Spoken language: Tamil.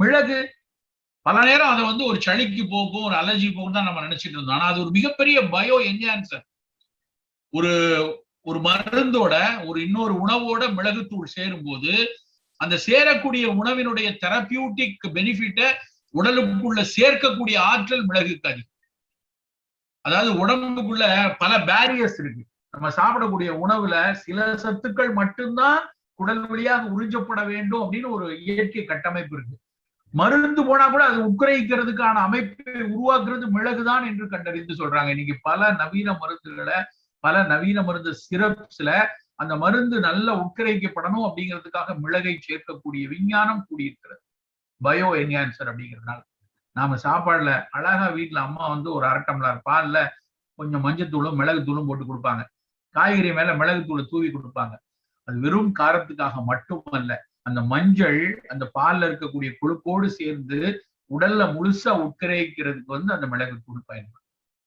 மிளகு. பல நேரம் அதை வந்து ஒரு சளிக்கு போகும் ஒரு அலர்ஜி போகும் தான் நம்ம நினைச்சிட்டு இருந்தோம். ஆனா அது ஒரு மிகப்பெரிய பயோ என்ஹான்சர் ஒரு ஒரு மருந்தோட ஒரு இன்னொரு உணவோட மிளகுத்தூள் சேரும் போது அந்த சேரக்கூடிய உணவினுடைய தெரப்பியூட்டிக் பெனிஃபிட்டை உடலுக்குள்ள சேர்க்கக்கூடிய ஆற்றல் மிளகுக்கு அதிகம். அதாவது உடம்புக்குள்ள பல பேரியர்ஸ் இருக்கு. நம்ம சாப்பிடக்கூடிய உணவுல சில சத்துக்கள் மட்டும்தான் குடல் வழியாக உறிஞ்சப்பட வேண்டும் அப்படின்னு ஒரு இயற்கை கட்டமைப்பு இருக்கு. மருந்து போனா கூட அது உக்கிரகிக்கிறதுக்கான அமைப்பை உருவாக்குறது மிளகுதான் என்று கண்டறிந்து சொல்றாங்க. இன்னைக்கு பல நவீன மருந்துகளை பல நவீன மருந்து சிரப்ஸ்ல அந்த மருந்து நல்ல உட்கிரகிக்கப்படணும் அப்படிங்கிறதுக்காக மிளகை சேர்க்கக்கூடிய விஞ்ஞானம் கூடியிருக்கிறது. பயோ என்ஹான்சர் அப்படிங்கிறதுனால. நாம சாப்பாடுல அழகா வீட்டுல அம்மா வந்து ஒரு அரை டம்ளர் பால்ல கொஞ்சம் மஞ்சத்தூளும் மிளகு தூளும் போட்டு கொடுப்பாங்க. காய்கறி மேல மிளகு தூளை தூவி கொடுப்பாங்க. அது வெறும் காரத்துக்காக மட்டுமல்ல அந்த மஞ்சள் அந்த பால்ல இருக்கக்கூடிய கொழுப்போடு சேர்ந்து உடல்ல முழுசா உட்கிரகிக்கிறதுக்கு வந்து அந்த மிளகு தூள் பயன்படும்.